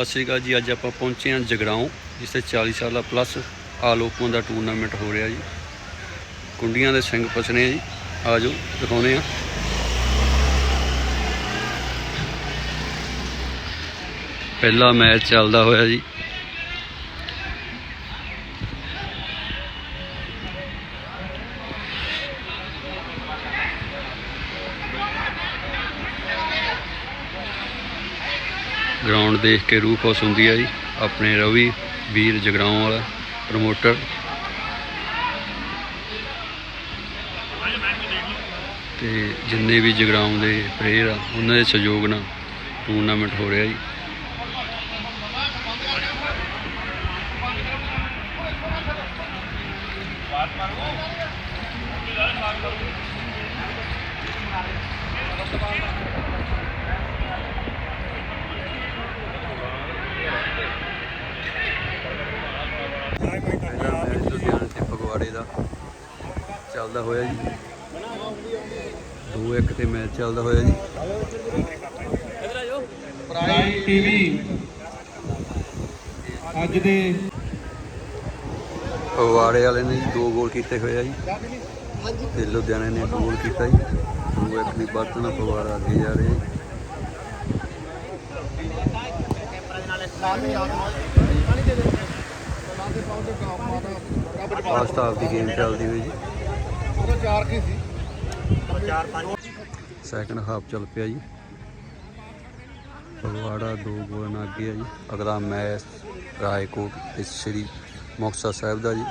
ਸਤਿ ਸ਼੍ਰੀ ਅਕਾਲ ਜੀ, ਅੱਜ ਆਪਾਂ ਪਹੁੰਚੇ ਹਾਂ ਜਗਰਾਉਂ, ਜਿੱਥੇ 40 ਸਾਲਾ ਪਲੱਸ ਆਲ ਓਪਨ ਦਾ ਟੂਰਨਾਮੈਂਟ ਹੋ ਰਿਹਾ ਜੀ। ਕੁੰਡੀਆਂ ਦੇ ਸਿੰਘ ਫਸਣੇ ਆ ਜੀ, ਆਜੋ ਦਿਖਾਉਨੇ ਆ ਪਹਿਲਾ ਮੈਚ ਚੱਲਦਾ ਹੋਇਆ ਜੀ। ਗਰਾਊਂਡ ਦੇਖ ਕੇ ਰੂਹ ਖੁਸ਼ ਹੁੰਦੀ ਹੈ ਜੀ। ਆਪਣੇ ਰਵੀ, ਵੀਰ ਜਗਰਾਉਂ ਵਾਲਾ ਪ੍ਰਮੋਟਰ ਤੇ ਜਿੰਨੇ ਵੀ ਜਗਰਾਉਂ ਦੇ ਪਲੇਅਰ ਆ, ਉਹਨਾਂ ਦੇ ਸਹਿਯੋਗ ਨਾਲ ਟੂਰਨਾਮੈਂਟ ਹੋ ਰਿਹਾ ਜੀ। ਪਹਿਲਾ ਮੈਚ ਲੁਧਿਆਣਾ ਤੇ ਫਗਵਾੜੇ ਦਾ ਚੱਲਦਾ ਹੋਇਆ ਜੀ। 2-1 ਤੇ ਮੈਚ ਚੱਲਦਾ ਹੋਇਆ ਜੀ। Prime TV. ਅੱਜ ਦੇ ਫਗਵਾੜੇ ਵਾਲੇ ਨੇ ਜੀ ਦੋ ਗੋਲ ਕੀਤੇ ਹੋਏ ਆ ਜੀ। ਤੇ ਲੁਧਿਆਣੇ ਨੇ ਗੋਲ ਕੀਤਾ ਜੀ। 2-1 ਦੀ ਬਾਤ ਨਾਲ ਫਗਵਾੜਾ ਅੱਗੇ ਜਾ ਰਿਹਾ ਜੀ। ਹਾਫ ਦੀ ਗੇਮ ਚੱਲਦੀ ਹੋਈ ਜੀ। ਉਹਦਾ ਚਾਰ ਕੀ ਸੀ? ਸੈਕੰਡ ਹਾਫ ਚੱਲ ਪਿਆ ਜੀ। ਫਗਵਾੜਾ ਦੋ ਗੋਲ ਨਾਲ ਅੱਗੇ ਆ ਜੀ। ਅਗਲਾ ਮੈਚ ਰਾਏਕੋਟ ਤੇ ਸ੍ਰੀ ਮੁਕਤਸਰ ਸਾਹਿਬ ਦਾ ਜੀ।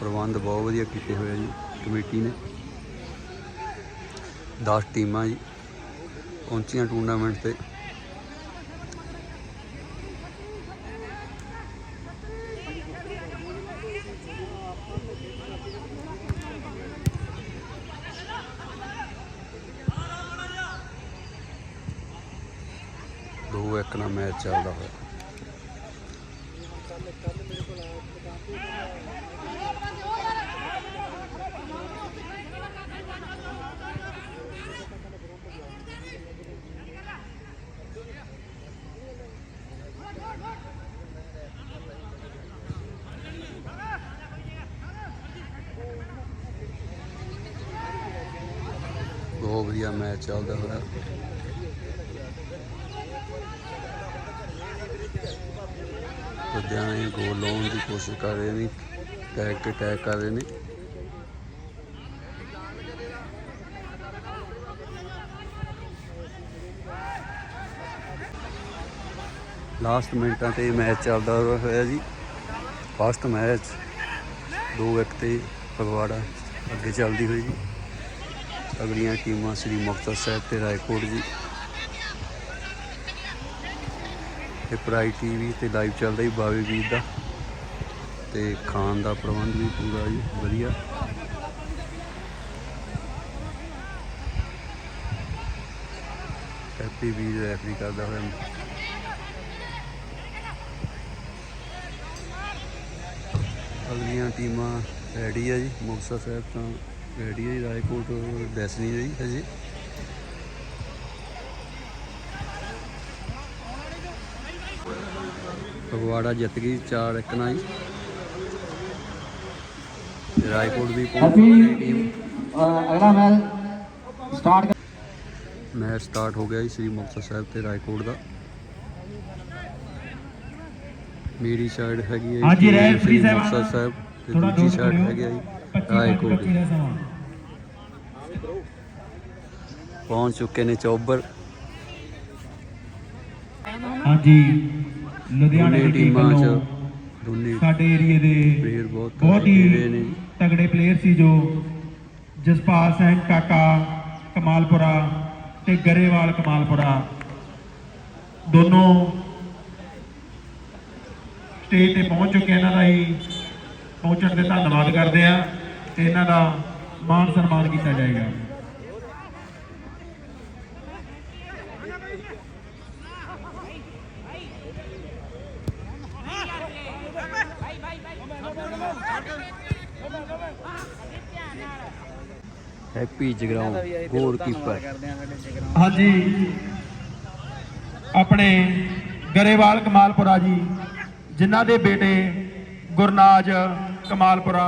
ਪ੍ਰਬੰਧ ਬਹੁਤ ਵਧੀਆ ਕੀਤੇ ਹੋਏ ਆ ਜੀ, ਕਮੇਟੀ ਨੇ। 10 ਟੀਮਾਂ ਜੀ। ਪਹੁੰਚੀਆਂ ਟੂਰਨਾਮੈਂਟ ਤੇ ਦੋ ਇੱਕ ਨਾਲ ਮੈਚ ਚੱਲਦਾ ਹੋਇਆ ਬਹੁਤ ਵਧੀਆ ਮੈਚ ਚੱਲਦਾ ਹੋਇਆ ਲੁਧਿਆਣੇ ਗੋਲ ਲਾਉਣ ਦੀ ਕੋਸ਼ਿਸ਼ ਕਰ ਰਹੇ ਨੇ ਟੈਗ ਤੇ ਟੈਗ ਕਰ ਰਹੇ ਨੇ। ਲਾਸਟ ਮਿੰਟਾਂ ਤੇ ਮੈਚ ਚੱਲਦਾ ਹੋਇਆ ਜੀ। ਫਸਟ ਮੈਚ 2-1 ਤੇ ਫਗਵਾੜਾ ਅੱਗੇ ਚੱਲਦੀ ਹੋਈ ਜੀ। ਅਗਲੀਆਂ ਟੀਮਾਂ ਸ੍ਰੀ ਮੁਕਤਸਰ ਸਾਹਿਬ ਤੇ ਰਾਏਕੋਟ ਜੀ। ਤੇ ਪ੍ਰਾਈ ਟੀਵੀ ਤੇ ਲਾਈਵ ਚੱਲਦਾ ਹੀ ਬਾਵੇ ਵੀਰ ਦਾ। ਤੇ ਖਾਣ ਦਾ ਪ੍ਰਬੰਧ ਵੀ ਪੂਰਾ ਜੀ, ਵਧੀਆ। ਹੈਪੀ ਵੀਰ ਰੈਫਰੀ ਕਰਦਾ ਹੋਇਆ। ਅਗਲੀਆਂ ਟੀਮਾਂ ਰੈਡੀ ਆ ਜੀ ਮੁਕਤਸਰ ਸਾਹਿਬ ਤਾਂ ਰੈਡੀ ਆ ਜੀ, ਰਾਏਕੋਟ ਦੱਸ ਨਹੀਂ ਹਜੇ। ਫਗਵਾੜਾ ਜਿੱਤ ਗਈ 4 ਇੱਕ ਨਾਲ ਜੀ ਰਾਏਕੋਟ ਗਈ ਟੀਮ ਅਗਲਾ ਮੈਚ ਸਟਾਰਟ ਮੈਚ ਸਟਾਰਟ ਹੋ ਗਿਆ ਜੀ ਸ੍ਰੀ ਮੁਕਤਸਰ ਸਾਹਿਬ ਤੇ ਰਾਏਕੋਟ ਦਾ। ਮੇਰੀ ਸਾਈਡ ਹੈਗੀ ਹੈ ਹਾਂਜੀ, ਜੀ ਰੈਫਰੀ ਸ੍ਰੀ ਸਾਹਿਬਾਨ, ਮੁਕਤਸਰ ਸਾਹਿਬ ਤੇ ਦੂਜੀ ਸਾਈਡ। ਹੈਗੀ ਹੈ ਜੀ 25 ਰਾਏਕੋਟ ਦਾ। ਪਹੁੰਚ ਚੁੱਕੇ ਨੇ ਚੌਬਰ। ਹਾਂਜੀ। ਲੁਧਿਆਣਾ ਦੀ ਟੀਮ ਵੱਲੋਂ ਦੋਨੇ ਸਾਡੇ ਏਰੀਏ ਦੇ ਪਲੇਅਰ ਬਹੁਤ ਹੀ। ਤਗੜੇ ਪਲੇਅਰ ਸੀ ਜੋ ਜਸਪਾਲ ਸਿੰਘ ਕਾਕਾ ਕਮਾਲਪੁਰਾ ਤੇ ਗਰੇਵਾਲ ਕਮਾਲਪੁਰਾ। ਦੋਨੋਂ ਸਟੇਜ ਤੇ ਪਹੁੰਚ ਚੁੱਕੇ ਇਹਨਾਂ ਦਾ ਹੀ ਪਹੁੰਚਣ ਦੇ ਧੰਨਵਾਦ ਕਰਦੇ ਆ ਤੇ ਇਹਨਾਂ ਦਾ ਮਾਣ ਸਨਮਾਨ ਕੀਤਾ ਜਾਏਗਾ। ਹੈਪੀ ਜਗਰਾਉਂ ਗੋਲਕੀਪਰ ਹਾਂਜੀ। ਆਪਣੇ ਗਰੇਵਾਲ ਕਮਾਲਪੁਰਾ ਜੀ ਜਿਨ੍ਹਾਂ ਦੇ ਬੇਟੇ ਗੁਰਨਾਜ ਕਮਾਲਪੁਰਾ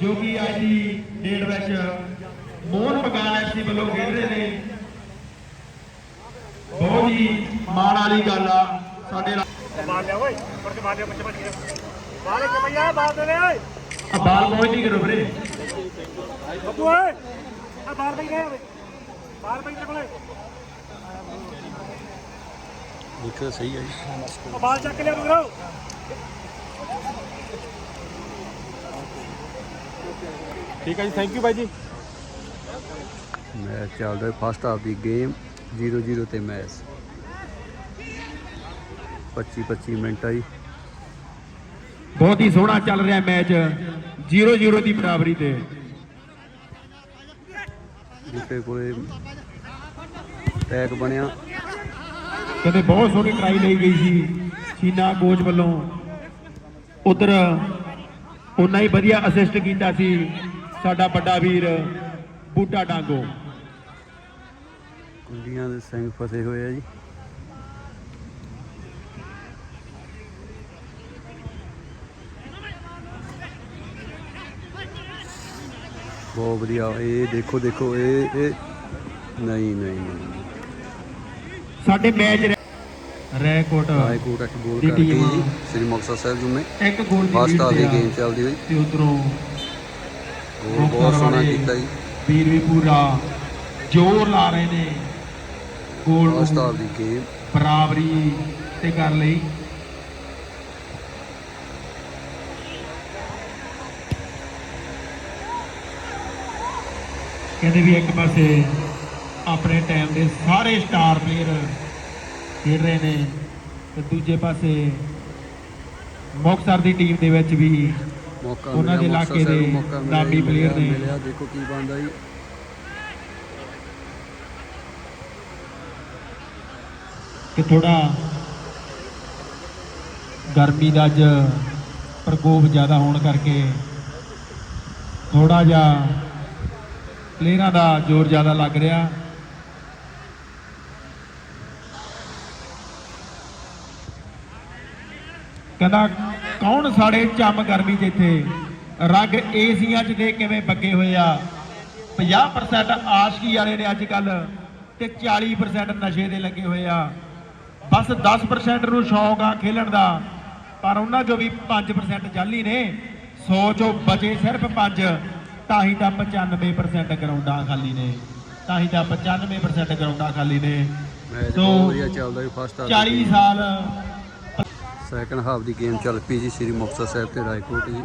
ਜੋ ਕਿ ਅੱਜ ਦੀ ਡੇਟ ਵਿੱਚ ਮੋਹਨ ਬਗਾਨ ਐਫਸੀ ਵੱਲੋਂ ਖੇਡ ਰਹੇ ਨੇ ਬਹੁਤ ਹੀ ਮਾਣ ਵਾਲੀ ਗੱਲ ਆ ਸਾਡੇ ਮਾਰ ਲਿਆ ਓਏ ਕੇ ਮਾਰ ਲਿਆ ਬੱਚੇ ਗਿਆ ਬਾਹਰ ਇੱਕ ਭਈਆ ਬਾਹਰ ਦੇ ਲੈ ਓਏ। ਬਾਲ ਪਹੁੰਚ ਨਹੀਂ ਕਰੋ ਵੀਰੇ। ਬੱਬੂ ਓਏ ਆ ਬਾਹਰ ਬਈ ਗਏ ਓਏ। ਬਾਹਰ ਬਈ ਤੇ ਕੋਲੇ। ਦੇਖੋ ਸਹੀ ਹੈ ਜੀ। ਬਾਲ ਚੱਕ ਲਿਆ ਮਗਰੋਂ। ਠੀਕ ਹੈ ਜੀ ਥੈਂਕ ਯੂ ਬਾਈ ਜੀ। ਮੈਚ ਚੱਲਦਾ ਫਸਟ ਹਾਫ ਦੀ ਗੇਮ 0-0 ਤੇ ਮੈਚ। 25-25 ਮਿੰਟ ਆਈ ਬਹੁਤ ਹੀ ਸੋਹਣਾ ਚੱਲ ਰਿਹਾ ਮੈਚ। 0-0 ਦੀ ਬਰਾਬਰੀ ਤੇ। ਜਿੱਤੇ ਕੋਲੇ ਟੈਕ ਬਣਿਆ। ਕਹਿੰਦੇ ਬਹੁਤ ਸੋਹਣੀ ਟਰਾਈ ਲਈ ਗਈ ਸੀ ਚੀਨਾ ਕੋਚ ਵੱਲੋਂ। ਉਧਰ ਉਨਾ ਹੀ ਵਧੀਆ ਅਸਿਸਟ ਕੀਤਾ ਸੀ ਸਾਡਾ ਵੱਡਾ ਵੀਰ ਬੂਟਾ ਡਾਂਗੋ। ਕੁੰਡੀਆਂ ਦੇ ਸਿੰਘ ਫਸੇ ਹੋਏ ਆ ਜੀ। ਬਹੁਤ ਵਧੀਆ। ਇਹ ਦੇਖੋ ਦੇਖੋ ਇਹ ਇਹ ਨਹੀਂ ਨਹੀਂ ਨਹੀਂ। ਸਾਡੇ ਮੈਚ ਰੈਕੋਟ ਰਾਏਕੋਟ ਇੱਕ ਗੋਲ ਦੀ ਕਰਕੇ ਟੀਮ। ਸ੍ਰੀ ਮੁਕਤਸਰ ਸਾਹਿਬ ਜੁਮੇ। ਇੱਕ ਗੋਲ ਦੀ ਫਸਟ ਹਾਫ ਦੀ। ਗੇਮ ਚੱਲਦੀ ਹੋਈ। ਤੇ ਉਧਰੋਂ ਗੋਲ ਬਹੁਤ ਸੋਹਣਾ ਕੀਤਾ ਜੀ। ਵੀਰ ਵੀ ਪੂਰਾ ਜ਼ੋਰ ਲਾ ਰਹੇ ਨੇ। ਗੋਲ ਫਸਟ ਨੂੰ ਦੀ ਗੇਮ ਬਰਾਬਰੀ ਤੇ ਕਰ ਲਈ। ਕਹਿੰਦੇ ਵੀ ਇੱਕ ਪਾਸੇ ਆਪਣੇ ਟਾਈਮ ਦੇ ਸਾਰੇ ਸਟਾਰ ਪਲੇਅਰ ਖੇਡ ਰਹੇ ਨੇ ਤੇ ਦੂਜੇ ਪਾਸੇ ਮੁਕਤਸਰ ਦੀ ਟੀਮ ਦੇ ਵਿੱਚ ਵੀ ਮੌਕਾ ਉਹਨਾਂ ਦੇ ਇਲਾਕੇ ਦੇ ਨਾਮੀ player ਨੇ। ਮਿਲਿਆ ਦੇਖੋ ਕੀ ਬਣਦਾ ਜੀ ਕਿ ਥੋੜਾ ਗਰਮੀ ਦਾ ਅੱਜ ਪ੍ਰਕੋਪ ਜ਼ਿਆਦਾ ਹੋਣ ਕਰਕੇ ਥੋੜਾ ਜਿਹਾ ਪਲੇਅਰਾਂ ਦਾ ਜ਼ੋਰ ਜ਼ਿਆਦਾ ਲੱਗ ਰਿਹਾ। ਕਹਿੰਦਾ, ਕੌਣ ਸਾਡੇ ਚੰਮ ਗਰਮੀ 'ਚ ਇੱਥੇ ਰੰਗ ਏਸੀਆਂ 'ਚ ਦੇ ਕਿਵੇਂ ਬੱਗੇ ਹੋਏ ਆ। 50% ਆਸ਼ਕੀ ਵਾਲੇ ਨੇ ਅੱਜ ਕੱਲ ਤੇ 40% ਨਸ਼ੇ ਦੇ ਲੱਗੇ ਹੋਏ ਆ। ਬਸ 10% ਨੂੰ ਸ਼ੌਂਕ ਆ ਖੇਲਣ ਦਾ, ਪਰ ਉਹਨਾਂ ਚੋਂ ਵੀ 5% ਜਾਲੀ ਨੇ। 100 ਚੋਂ ਬਚੇ ਸਿਰਫ 5 ਤਾਂ ਹੀ ਤਾਂ 95% ਗਰਾਊਂਡਾਂ ਖਾਲੀ ਨੇ। ਤਾਂ ਹੀ ਤਾਂ 95% ਗਰਾਊਂਡਾਂ ਖਾਲੀ ਨੇ। ਸੋ, ਬਹੁਤ ਵਧੀਆ ਚੱਲਦਾ ਜੀ ਫਸਟ ਹਾਫ 40 ਸਾਲ ਸੈਕੰਡ ਹਾਫ ਦੀ ਗੇਮ ਚੱਲ ਪਈ ਜੀ ਸ੍ਰੀ ਮੁਕਤਸਰ ਸਾਹਿਬ ਤੇ ਰਾਏਕੋਟ ਜੀ।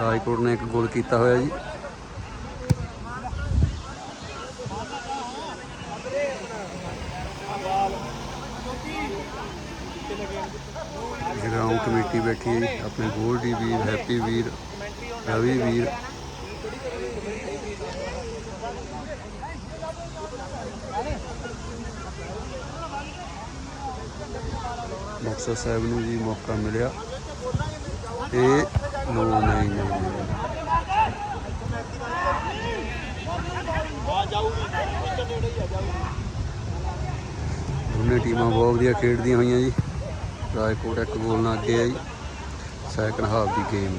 ਰਾਏਕੋਟ ਨੇ ਇੱਕ ਗੋਲ ਕੀਤਾ ਹੋਇਆ ਜੀ। ਜਗਰਾਉਂ ਕਮੇਟੀ ਬੈਠੀ ਹੈ ਆਪਣੇ ਗੋਲਡੀ ਵੀਰ ਹੈਪੀ ਵੀਰ ਰਵੀ ਵੀਰ। ਮੁਕਤਸਰ ਸਾਹਿਬ ਨੂੰ ਜੀ ਮੌਕਾ ਮਿਲਿਆ। ਇਹ ਨੋ ਨਹੀਂ ਨਹੀਂ ਦੋਨੇ ਟੀਮਾਂ ਬਹੁਤ ਵਧੀਆ ਖੇਡਦੀਆਂ ਹੋਈਆਂ ਜੀ। ਰਾਜਕੋਟ ਇੱਕ ਗੋਲ ਨਾਲ ਅੱਗੇ ਹੈ ਜੀ ਸੈਕੰਡ ਹਾਫ ਦੀ ਗੇਮ।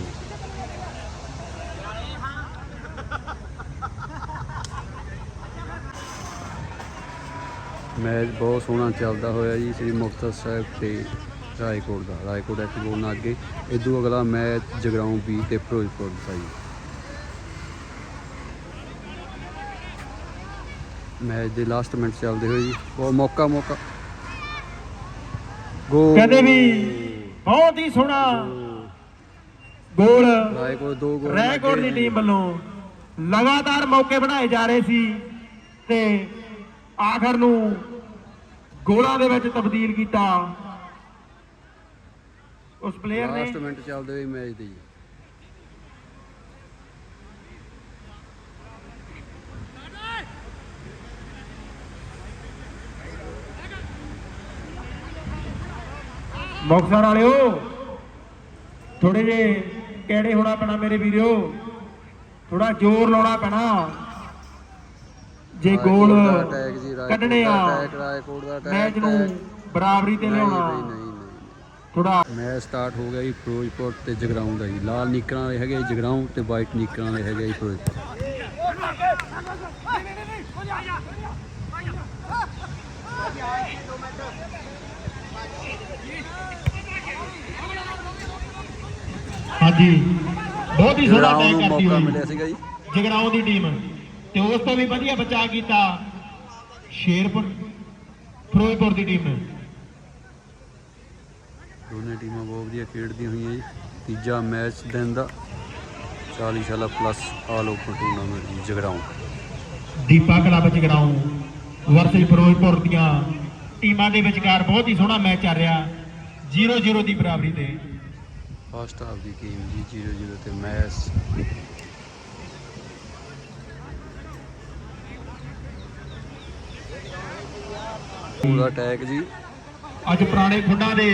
ਮੈਚ ਬਹੁਤ ਸੋਹਣਾ ਚੱਲਦਾ ਹੋਇਆ ਜੀ ਸ੍ਰੀ ਮੁਕਤਸਰ ਸਾਹਿਬ ਤੇ ਰਾਏਕੋਟ ਦਾ ਰਾਏਕੋਟ ਇੱਕ ਗੋਲ ਨਾਲ ਅੱਗੇ ਇਦੋਂ ਅਗਲਾ ਮੈਚ ਜਗਰਾਉਂ ਬੀ ਤੇ ਫਿਰੋਜ਼ਪੁਰ ਦਾ ਜੀ। ਮੈਚ ਦੇ ਲਾਸਟ ਮਿੰਟ ਚੱਲਦੇ ਹੋਏ ਜੀ ਉਹ ਮੌਕਾ ਮੌਕਾ। ਗੋਲ। ਕਹਿੰਦੇ ਵੀ ਬਹੁਤ ਹੀ ਸੋਹਣਾ ਗੋਲ। ਰਾਏਕੋਟ ਦੋ ਗੋਲ ਰੈਕੋਰਡ ਦੀ ਟੀਮ ਵੱਲੋਂ ਲਗਾਤਾਰ ਮੌਕੇ ਬਣਾਏ ਜਾ ਰਹੇ ਸੀ ਤੇ ਆਖਰ ਨੂੰ ਗੋਲਾਂ ਦੇ ਵਿੱਚ ਤਬਦੀਲ ਕੀਤਾ। ਉਸ ਪਲੇਅਰ ਨੇ ਲਾਸਟ ਮਿੰਟ ਚੱਲਦੇ ਹੋਏ ਮੈਚ ਦੇ। ਜੀ ਮੁਕਤਸਰ ਵਾਲਿਓ ਥੋੜੇ ਜੇ ਕਿਹੜੇ ਹੋਣਾ ਪੈਣਾ ਮੇਰੇ ਵੀਰੋ? ਥੋੜਾ ਜ਼ੋਰ ਲਾਉਣਾ ਪੈਣਾ। ਜੇ ਗੋਲ ਕੱਢਣੇ ਆ ਮੈਚ ਨੂੰ। ਬਰਾਬਰੀ ਤੇ ਲਿਆਉਣਾ। ਥੋੜਾ ਮੈਚ ਸਟਾਰਟ ਹੋ ਗਿਆ ਜੀ ਫਿਰੋਜ਼ਪੁਰ ਤੇ ਜਗਰਾਉਂ ਦਾ ਜੀ। ਲਾਲ ਨਿਕਰਾਂ ਵਾਲੇ ਹੈਗੇ ਜਗਰਾਉਂ ਤੇ ਵਾਈਟ ਨਿਕਰਾਂ ਵਾਲੇ ਹੈਗੇ ਜੀ ਫਿਰੋਜ਼ਪੁਰ। ਹਾਂਜੀ ਬਹੁਤ ਹੀ ਸੋਹਣਾ ਨੂੰ ਕਰਦੀ ਮੌਕਾ ਹੋਈ। ਮਿਲਿਆ ਸੀਗਾ ਜੀ। ਜਗਰਾਉਂ ਦੀ ਟੀਮ ਤੇ ਉਸ ਤੋਂ ਵੀ ਵਧੀਆ ਬਚਾਅ ਕੀਤਾ ਸ਼ੇਰਪੁਰ ਫਿਰੋਜ਼ਪੁਰ ਦੀ ਟੀਮ। ਨੇ ਦੋਨੇ ਟੀਮਾਂ ਬਹੁਤ ਵਧੀਆ ਖੇਡਦੀਆਂ ਹੋਈਆਂ ਜੀ। ਤੀਜਾ ਮੈਚ ਦਿਨ ਦਾ 40 ਸਾਲਾ plus all open tournament Jagraon. Deepa club Jagraon versus Firozpur ਦੀਆਂ ਟੀਮਾਂ ਦੇ ਵਿਚਕਾਰ ਬਹੁਤ ਹੀ ਸੋਹਣਾ ਮੈਚ ਚੱਲ ਰਿਹਾ। 0-0 ਦੀ ਬਰਾਬਰੀ ਤੇ। ਫਸਟ ਹਾਫ ਦੀ ਗੇਮ ਜੀ 0-0 ਤੇ ਮੈਚ। ਪੂਰਾ ਅਟੈਕ ਜੀ। ਅੱਜ ਪੁਰਾਣੇ ਖੁੱਡਾਂ ਦੇ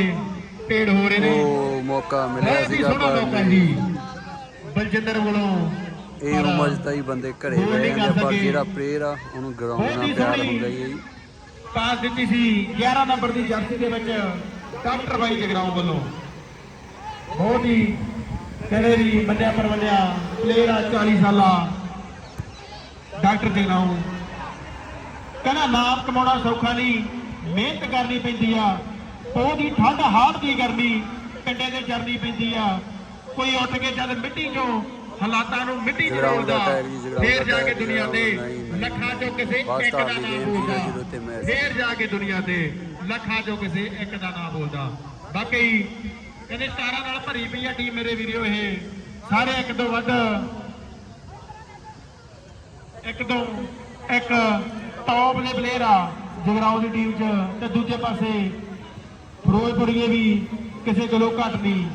ਢੇੜ ਹੋ ਰਹੇ ਨੇ। ਉਹ ਮੌਕਾ ਮਿਲਿਆ ਸੀਗਾ ਪਰ ਜੀ। ਬਲਜਿੰਦਰ ਵੱਲੋਂ ਇਹ ਉਮਰ 'ਚ ਤਾਂ ਹੀ ਬੰਦੇ ਘਰੇ ਜਾਂਦੇ ਕਰ ਪਰ। ਜਿਹੜਾ ਪਲੇਅਰ ਆ ਉਹਨੂੰ ਗਰਾਊਂਡ ਨਾਲ ਪਿਆਰ ਹੁੰਦਾ ਹੀ ਹੈ ਜੀ। ਪਾਸ ਦਿੱਤੀ ਸੀ। 11 ਨੰਬਰ ਦੀ ਜਰਸੀ ਦੇ ਵਿੱਚ ਡਾਕਟਰ ਬਾਈ ਜਗਰਾਉਂ ਵੱਲੋਂ। ਬਹੁਤ ਹੀ ਕਹਿੰਦੇ ਵੀ ਮੰਨਿਆ ਪਰਵੰਨਿਆ ਪਲੇਅਰ ਆ 40 ਸਾਲਾ। ਡਾਕਟਰ ਜਗਰਾਉਂ ਕਹਿੰਦਾ ਨਾਮ ਕਮਾਉਣਾ ਸੌਖਾ ਨਹੀਂ ਮਿਹਨਤ ਕਰਨੀ ਪੈਂਦੀ ਆ ਪੋਹ ਦੀ ਠੰਡ ਹਾੜ ਦੀ ਗਰਮੀ ਕੰਡੇ ਤੇ ਚੜਨੀ ਪੈਂਦੀ ਆ ਕੋਈ ਉੱਠ ਕੇ ਜਦ ਮਿੱਟੀ ਚੋਂ ਹਾਲਾਤਾਂ ਨੂੰ ਮਿੱਟੀ ਚ ਰੋਲਦਾ ਫੇਰ ਜਾ ਕੇ ਦੁਨੀਆ ਤੇ। ਲੱਖਾਂ ਚੋਂ ਕਿਸੇ ਇੱਕ ਦਾ ਨਾਮ ਬੋਲਦਾ 0-0 ਤੇ match। ਫੇਰ ਜਾ ਕੇ ਦੁਨੀਆ ਤੇ ਲੱਖਾਂ ਚੋਂ ਕਿਸੇ ਇੱਕ ਦਾ ਨਾਮ ਬੋਲਦਾ ਬਾਕੀ ਕਹਿੰਦੇ ਸਟਾਰਾਂ ਨਾਲ ਭਰੀ ਪਈ ਆ ਟੀਮ ਮੇਰੇ ਵੀਰੋ ਇਹ ਸਾਰੇ ਇੱਕ ਤੋਂ ਵੱਧ ਇੱਕ ਤੋਂ ਇੱਕ ਟੌਪ ਦੇ ਪਲੇਅਰ ਆ ਜਗਰਾਉਂ ਦੀ ਟੀਮ 'ਚ। ਤੇ ਦੂਜੇ ਪਾਸੇ ਫਿਰੋਜ਼ਪੁਰੀਏ ਵੀ ਕਿਸੇ ਕੋਲੋਂ ਘੱਟ ਨਹੀਂ।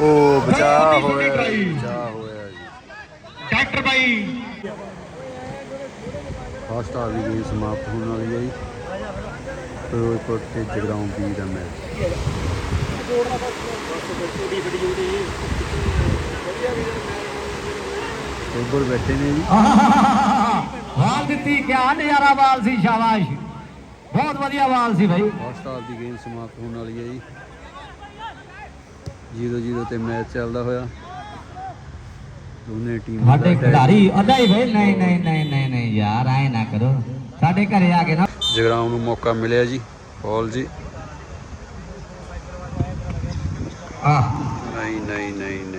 ਉਹ ਬਚਾ ਹੋਇਆ। ਬਚਾ ਹੋਇਆ ਜੀ। ਡਾਕਟਰ ਬਾਈ। ਫਸਟ ਹਾਫ ਦੀ ਗੇਮ ਸਮਾਪਤ ਹੋਣ ਵਾਲੀ ਹੈ ਜੀ। ਫਿਰੋਜ਼ਪੁਰ ਤੇ ਜਗਰਾਉਂ ਵੀ ਦਾ ਮੈਚ ਉੱਪਰ ਬੈਠੇ ਨੇ ਜੀ। ਵਾਲ ਦਿੱਤੀ ਕਿਆ ਨਜ਼ਾਰਾ ਵਾਲ ਸੀ ਸ਼ਾਬਾਸ਼। ਬਹੁਤ ਵਧੀਆ ਵਾਲ ਸੀ ਭਾਈ ਹਾਫ ਦੀ ਗੇਮ ਸਮਾਪਤ ਹੋਣ ਵਾਲੀ ਹੈ ਜੀ। 0-0 ਤੇ ਮੈਚ ਚੱਲਦਾ ਹੋਇਆ। ਦੋਨੇ ਟੀਮਾਂ ਸਾਡੇ ਖਿਡਾਰੀ ਅੱਧਾ ਹੀ ਭਾਈ ਨਹੀਂ ਨਹੀਂ ਨਹੀਂ ਨਹੀਂ ਨਹੀਂ ਯਾਰ ਐ ਨਾ ਕਰੋ। ਸਾਡੇ ਘਰੇ ਆ ਕੇ ਨਾ ਜਗਰਾਉਂ ਨੂੰ ਮੌਕਾ ਮਿਲਿਆ ਜੀ ਬੋਲ ਜੀ। ਨਹੀਂ ਨਹੀਂ ਨਹੀਂ ਨਹੀਂ।